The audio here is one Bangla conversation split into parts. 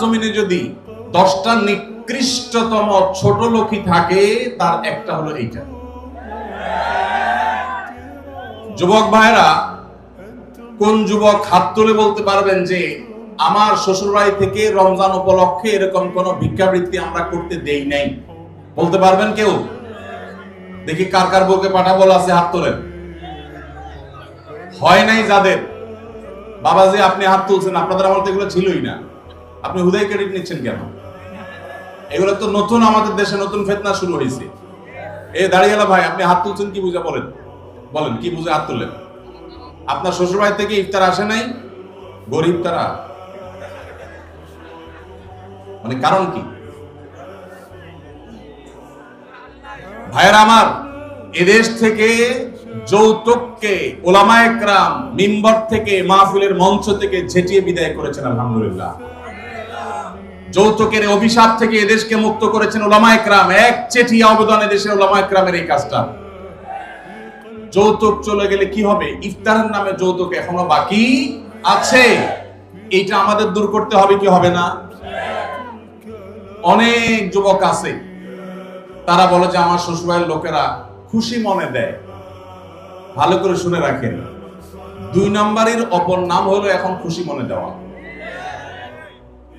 জমিনে যদি দশটা নিকৃষ্টতম ছোট লোকই থাকে, তার একটা হলো এইটা। যুবক ভাইরা কোন যুবক হাত তুলে বলতে পারবেন যে, আমার শ্বশুরবাড়ি থেকে রমজান উপলক্ষে এরকম কোন ভিক্ষাবৃত্তি আমরা করতে দেই নাই বলতে পারবেন কেউ? দেখি কার কার বউকে পাঠাবো আছে হাত তোলেন। হয় নাই যাদের? বাবাজি, আপনি হাত তুলছেন, আপনাদের আমার তো এগুলো ছিলই না। আপনি হুদাই ক্রেডিট নিচ্ছেন কেন? এগুলো তো নতুন আমাদের দেশে, নতুন ফেতনা শুরু হয়েছে এ দাঁড়িয়েলা ভাই, আপনি হাত তুলছেন কি বুঝে বলেন? বলেন, কি বুঝে হাত তুললেন? আপনার শ্বশুরবাড়ি থেকে ইফতার আসে নাই? গরিব তারা? মানে কারণ কি? ভাইয়েরা আমার এদেশ থেকে যৌতুককে ওলামায়ে ক্রাম মিম্বর থেকে মাহফিলের মঞ্চ থেকে ঝেঁটিয়ে বিদায় করেছেন, আলহামদুলিল্লাহ। যৌতুকের অভিশাপ থেকে এদেশকে মুক্ত করেছেন ওলামায়ে ক্রাম এক চেটিয়া অবদান এদেশের ওলামায়ে ক্রামের এই কাজটা। যৌতুক চলে গেলে কি হবে? ইফতারের নামে যৌতুক এখনও বাকি আছে। এইটা আমাদের দূর করতে হবে কি হবে না? অনেক যুবক আছে, তারা বলে যে আমার শ্বশুরবাড়ির লোকেরা খুশি মনে দেয়। ভালো করে শুনে রাখেন। দুই নম্বরের অপর নাম হলো এখন খুশি মনে দেওয়া।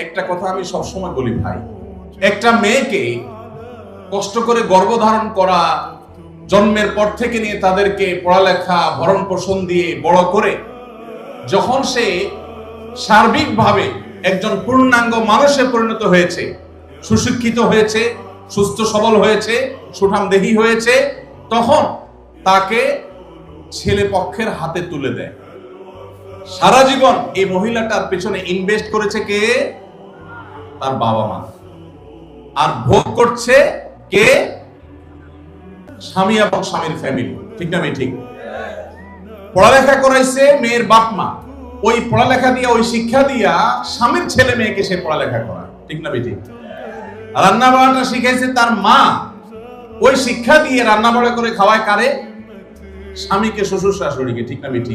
একটা কথা আমি সবসময় বলি ভাই, একটা মেয়েকে কষ্ট করে গর্ভধারণ করা, জন্মের পর থেকে নিয়ে তাদেরকে পড়ালেখা ভরণ পোষণ দিয়ে বড় করে, যখন সে সার্বিকভাবে একজন পূর্ণাঙ্গ মানুষে পরিণত হয়েছে, সুশিক্ষিত হয়েছে, সুস্থ সবল হয়েছে সুঠাম দেহি হয়েছে, তখন তাকে ছেলে পক্ষের হাতে তুলে দেয়। সারা জীবন এই মহিলাটার পেছনে ইনভেস্ট করেছে কে? তার বাবা মা। আর ভোগ করছে কে? স্বামী এবং স্বামীর ফ্যামিলি ঠিক না ঠিক? পড়ালেখা করাইছে মেয়ের বাপ মা। ওই পড়ালেখা দিয়া, ওই শিক্ষা দিয়া স্বামীর ছেলে মেয়েকে সে পড়ালেখা করা ঠিক না বেটি রান্না বাড়াটা শিখাইছে তার মা। ওই শিক্ষা দিয়ে রান্না বাড়া করে খাওয়ায় কারে? স্বামীকে, শ্বশুর শাশুড়িকে। ঠিক না বেটি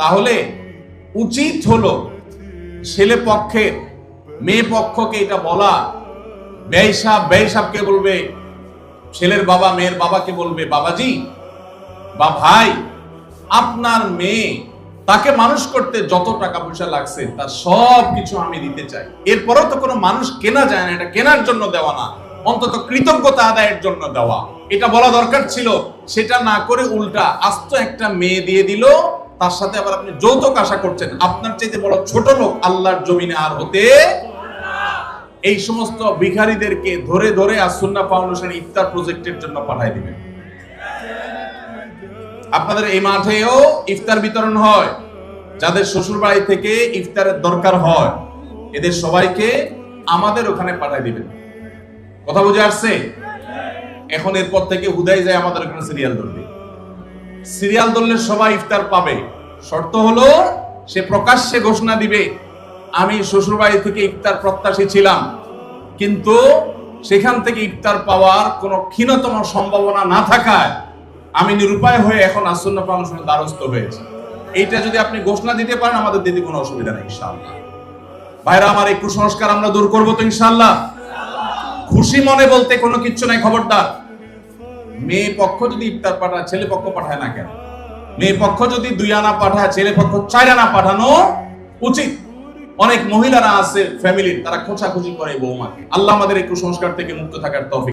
তাহলে উচিত হলো ছেলে পক্ষের মেয়ে পক্ষকে এটা বলা ব্যয় সাহ বলবে, ছেলের বাবা, মেয়ের বাবাকে বলবে, বাবাজি, বা ভাই, আপনার মেয়ে, তাকে মানুষ করতে যত টাকা পয়সা লাগছে, তার সব কিছু আমি দিতে চাই। এরপরেও তো কোনো মানুষ কেনা যায় না, এটা কেনার জন্য দেওয়া না, অন্তত কৃতজ্ঞতা আদায়ের জন্য দেওয়া। এটা বলা দরকার ছিল, সেটা না করে উল্টা আস্ত একটা মেয়ে দিয়ে দিল তার সাথে আবার আপনি যৌতুক আশা করছেন। আপনার চাইতে বড় ছোট লোক আল্লাহর জমিনে আর হতে এই সমস্ত ভিখারিদেরকে ধরে ধরে আসুন্না ফাউন্ডেশন ইফতার প্রজেক্টের জন্য পাঠাই দিবেন। আপনাদের এই মাঠেও ইফতার বিতরণ হয়। যাদের শ্বশুর বাড়ি থেকে ইফতারের দরকার হয়, এদের সবাইকে আমাদের ওখানে পাঠাই দিবেন। কথা বুঝে আসছে? এখন এরপর থেকে হুদাই যায় আমাদের ওখানে সিরিয়াল ধরবে সিরিয়াল ধরলে সবাই ইফতার পাবে। শর্ত হলো, সে প্রকাশ্যে ঘোষণা দিবে, আমি শ্বশুরবাড়ি থেকে ইফতার প্রত্যাশী ছিলাম। কিন্তু সেখান থেকে ইফতার পাওয়ার কোনো ক্ষীণতম সম্ভাবনা না থাকায় আমি নিরুপায় হয়ে এখন আসন্ন ফাউন্ডেশনের দ্বারস্থ হয়েছি। এইটা যদি আপনি ঘোষণা দিতে পারেন, আমাদের দিতে কোনো অসুবিধা নেই, ইনশাআল্লাহ। ভাইরা, আমার এই কুসংস্কার আমরা দূর করব তো, ইনশাআল্লাহ। খুশি মনে বলতে কোনো কিচ্ছু নাই, খবরদার। মেয়ে পক্ষ যদি ইফতার পাঠায়, ছেলে পক্ষ পাঠায় না কেন? মেয়ে পক্ষ যদি দুই আনা পাঠায়, ছেলে পক্ষ চার আনা পাঠানো উচিত। অনেক মহিলারা আছে ফ্যামিলির তারা খোঁচাখুচি করে বৌমাকে। আল্লাহ আমাদের একটু সংস্কার থেকে মুক্ত থাকার তৌফিক।